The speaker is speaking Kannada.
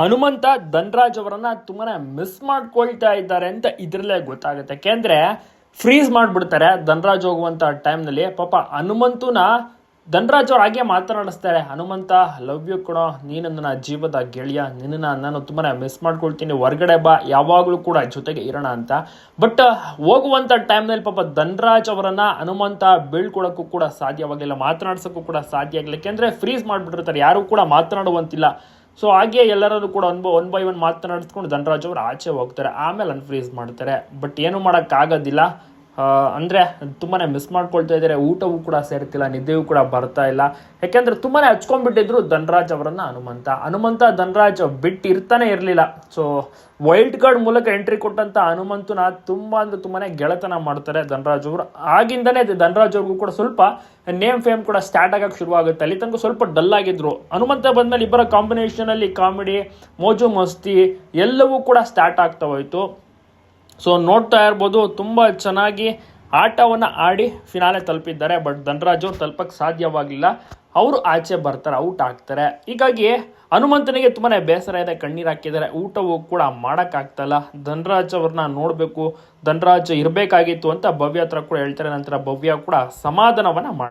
ಹನುಮಂತ ಧನ್ರಾಜ್ ಅವರನ್ನ ತುಂಬಾನೇ ಮಿಸ್ ಮಾಡ್ಕೊಳ್ತಾ ಇದ್ದಾರೆ ಅಂತ ಇದ್ರಲ್ಲೇ ಗೊತ್ತಾಗುತ್ತೆ. ಯಾಕೆಂದ್ರೆ ಫ್ರೀಸ್ ಮಾಡ್ಬಿಡ್ತಾರೆ ಧನ್ರಾಜ್ ಹೋಗುವಂತ ಟೈಮ್ನಲ್ಲಿ ಪಾಪ ಹನುಮಂತನ ಧನ್ರಾಜ್ ಅವ್ರು ಹಾಗೆ ಮಾತನಾಡಿಸ್ತಾರೆ. ಹನುಮಂತ ಲವ್ ಯು ಕೂಡ ನೀನು ನನ್ನ ಜೀವದ ಗೆಳೆಯ. ನಿನ್ನ ನಾನು ತುಂಬಾನೇ ಮಿಸ್ ಮಾಡ್ಕೊಳ್ತೀನಿ. ಹೊರ್ಗಡೆ ಬಾ. ಯಾವಾಗಲೂ ಕೂಡ ಜೊತೆಗೆ ಇರೋಣ ಅಂತ. ಬಟ್ ಹೋಗುವಂತ ಟೈಮ್ನಲ್ಲಿ ಪಾಪ ಧನ್ರಾಜ್ ಅವರನ್ನು ಹನುಮಂತ ಬೀಳ್ಕೊಳಕ್ಕೂ ಕೂಡ ಸಾಧ್ಯವಾಗಿಲ್ಲ ಮಾತನಾಡ್ಸೋಕ್ಕೂ ಕೂಡ ಸಾಧ್ಯ ಆಗಿಲ್ಲ ಯಾಕೆಂದ್ರೆ ಫ್ರೀಸ್ ಮಾಡಿಬಿಟ್ಟಿರ್ತಾರೆ. ಯಾರು ಕೂಡ ಮಾತನಾಡುವಂತಿಲ್ಲ. ಸೊ ಹಾಗೆ ಎಲ್ಲರೂ ಕೂಡ ಬೈ ಒನ್ ಬೈ ಒನ್ ಮಾತನಾಡಿಸ್ಕೊಂಡು ಧನರಾಜ್ ಅವರು ಆಚೆ ಹೋಗ್ತಾರೆ. ಆಮೇಲೆ ಅನ್ಫ್ರೀಸ್ ಮಾಡ್ತಾರೆ. ಬಟ್ ಏನು ಮಾಡೋಕ್ಕಾಗೋದಿಲ್ಲ. ಅಂದ್ರೆ ತುಂಬಾ ಮಿಸ್ ಮಾಡ್ಕೊಳ್ತಾ ಇದ್ದಾರೆ. ಊಟವೂ ಕೂಡ ಸೇರ್ತಿಲ್ಲ, ನಿದ್ದೆಯೂ ಕೂಡ ಬರ್ತಾ ಇಲ್ಲ. ಯಾಕೆಂದ್ರೆ ತುಂಬಾನೇ ಹಚ್ಕೊಂಡ್ಬಿಟ್ಟಿದ್ರು ಧನರಾಜ್ ಅವರನ್ನ ಹನುಮಂತ. ಹನುಮಂತ ಧನರಾಜ್ ಬಿಟ್ಟು ಇರ್ತಾನೆ ಇರಲಿಲ್ಲ. ಸೊ ವೈಲ್ಡ್ ಕಾರ್ಡ್ ಮೂಲಕ ಎಂಟ್ರಿ ಕೊಟ್ಟಂತ ಹನುಮಂತನ ತುಂಬ ಅಂದ್ರೆ ತುಂಬಾ ಗೆಳೆತನ ಮಾಡ್ತಾರೆ ಧನರಾಜ್ ಅವರು. ಆಗಿಂದನೇ ಧನರಾಜ್ ಅವ್ರಿಗೂ ಕೂಡ ಸ್ವಲ್ಪ ನೇಮ್ ಫೇಮ್ ಕೂಡ ಸ್ಟಾರ್ಟ್ ಆಗಕ್ಕೆ ಶುರುವಾಗುತ್ತೆ. ಅಲ್ಲಿ ತನಕ ಸ್ವಲ್ಪ ಡಲ್ ಆಗಿದ್ರು. ಹನುಮಂತ ಬಂದಮೇಲೆ ಇಬ್ಬರ ಕಾಂಬಿನೇಷನ್ ಅಲ್ಲಿ ಕಾಮಿಡಿ ಮೋಜು ಮಸ್ತಿ ಎಲ್ಲವೂ ಕೂಡ ಸ್ಟಾರ್ಟ್ ಆಗ್ತಾ ಹೋಯ್ತು. ಸೊ ನೋಡ್ತಾ ಇರ್ಬೋದು, ತುಂಬ ಚೆನ್ನಾಗಿ ಆಟವನ್ನು ಆಡಿ ಫಿನಾಲೆ ತಲುಪಿದ್ದಾರೆ ಬಟ್ ಧನರಾಜ್ ತಲುಪಕ್ಕೆ ಸಾಧ್ಯವಾಗಿಲ್ಲ. ಅವರು ಆಚೆ ಬರ್ತಾರೆ ಔಟ್ ಆಗ್ತಾರೆ. ಹೀಗಾಗಿ ಹನುಮಂತನಿಗೆ ತುಂಬಾ ಬೇಸರ ಇದೆ, ಕಣ್ಣೀರು ಹಾಕಿದ್ದಾರೆ. ಊಟವೂ ಕೂಡ ಮಾಡೋಕ್ಕಾಗ್ತಲ್ಲ ಧನರಾಜ್ ಅವ್ರನ್ನ ನೋಡಬೇಕು. ಧನರಾಜ್ ಇರಬೇಕಾಗಿತ್ತು ಅಂತ ಭವ್ಯ ಹತ್ರ ಕೂಡ ಹೇಳ್ತಾರೆ, ನಂತರ ಭವ್ಯ ಕೂಡ ಸಮಾಧಾನವನ್ನು ಮಾಡಿ